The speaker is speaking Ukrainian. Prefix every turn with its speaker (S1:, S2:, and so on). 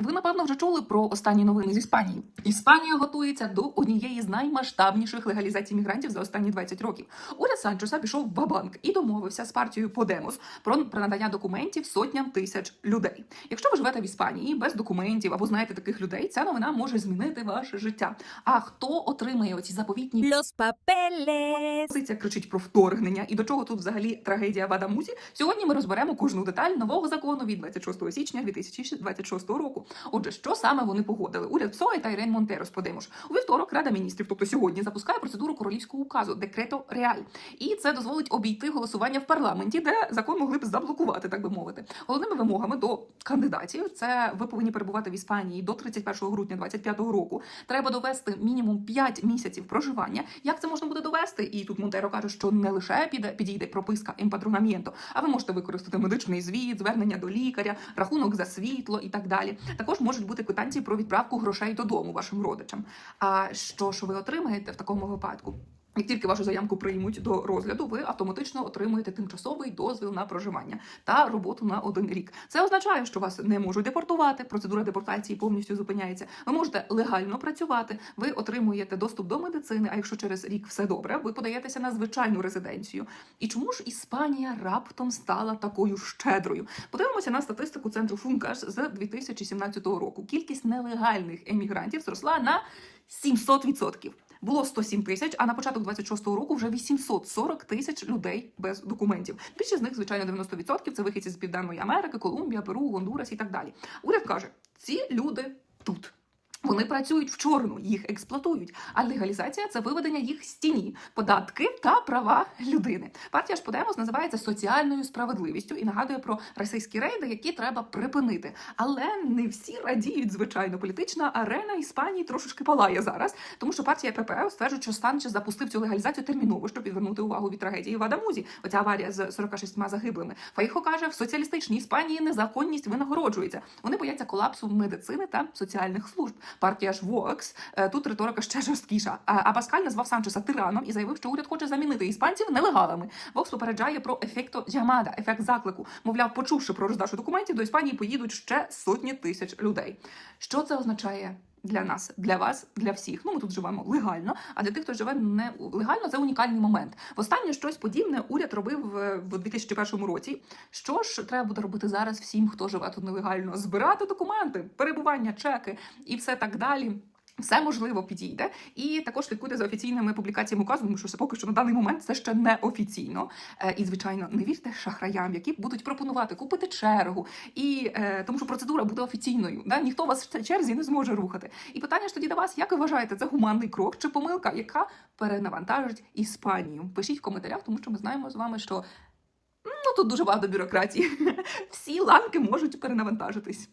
S1: Ви напевно вже чули про останні новини з Іспанії. Іспанія готується до однієї з наймасштабніших легалізацій мігрантів за останні 20 років. Уряд Санчоса пішов в бабанк і домовився з партією Подемос про, надання документів сотням тисяч людей. Якщо ви живете в Іспанії без документів або знаєте таких людей, ця новина може змінити ваше життя. А хто отримає оці заповітні
S2: Los papeles.
S1: Позиція кричить про вторгнення і до чого тут взагалі трагедія в Адамузі. Сьогодні ми розберемо кожну деталь нового закону від 26 січня 2026 року. Отже, що саме вони погодили? Уряд ПСО та Ірен Монтерос Подемош. У вівторок Рада міністрів, тобто сьогодні, запускає процедуру королівського указу Декрето Реаль. І це дозволить обійти голосування в парламенті, де закон могли б заблокувати, так би мовити. Головними вимогами до кандидатів це ви повинні перебувати в Іспанії до 31 грудня 2025 року. Треба довести мінімум 5 місяців проживання. Як це можна буде довести? І тут Монтеро каже, що не лише піде підійде прописка емпадронамєнто, а ви можете використати медичний звіт, звернення до лікаря, рахунок за світло і так далі. Також можуть бути квитанції про відправку грошей додому вашим родичам. А що ж ви отримаєте в такому випадку? Як тільки вашу заявку приймуть до розгляду, ви автоматично отримуєте тимчасовий дозвіл на проживання та роботу на один рік. Це означає, що вас не можуть депортувати. Процедура депортації повністю зупиняється. Ви можете легально працювати, ви отримуєте доступ до медицини. А якщо через рік все добре, ви подаєтеся на звичайну резиденцію. І чому ж Іспанія раптом стала такою щедрою? Подивимося на статистику центру Функаш з 2017 року. Кількість нелегальних емігрантів зросла на 700%. Було 107 тисяч, а на початок 26-го року вже 840 тисяч людей без документів. Більшість з них, звичайно, 90% – це вихідці з Південної Америки, Колумбія, Перу, Гондурас і так далі. Уряд каже, ці люди тут. Вони працюють в чорну, їх експлуатують. А легалізація це виведення їх з тіні, податки та права людини. Партія ж Подемос називається соціальною справедливістю і нагадує про російські рейди, які треба припинити. Але не всі радіють, звичайно. Політична арена Іспанії трошечки палає зараз, тому що партія ПП стверджує, що Санчес запустив цю легалізацію терміново, щоб відвернути увагу від трагедії в Адамузі. Оця аварія з 46 загиблими. Фаїхо каже, в соціалістичній Іспанії незаконність винагороджується. Вони бояться колапсу медицини та соціальних служб. Партія ж Вокс е, тут риторика ще жорсткіша. А Паскаль назвав Санчеса тираном і заявив, що уряд хоче замінити іспанців нелегалами. Вокс попереджає про ефекто Джамада, ефект заклику. Мовляв, почувши про роздачу документів, до Іспанії поїдуть ще сотні тисяч людей. Що це означає? Для нас, для вас, для всіх. Ну ми тут живемо легально. А для тих, хто живе не легально, це унікальний момент. Востаннє щось подібне уряд робив е, в 2001 році. Що ж треба буде робити зараз всім, хто живе тут нелегально? Збирати документи, перебування, чеки і все так далі. Все можливо підійде, і також слідкуйте за офіційними публікаціями указу, що це поки що на даний момент це ще не офіційно. Е, і звичайно, не вірте шахраям, які будуть пропонувати купити чергу, і е, тому що процедура буде офіційною. Да? Ніхто вас в цій черзі не зможе рухати. І питання ж тоді до вас: як ви вважаєте, це гуманний крок чи помилка, яка перенавантажить Іспанію? Пишіть в коментарях, тому що ми знаємо з вами, що ну тут дуже багато бюрократії. Всі ланки можуть перенавантажитись.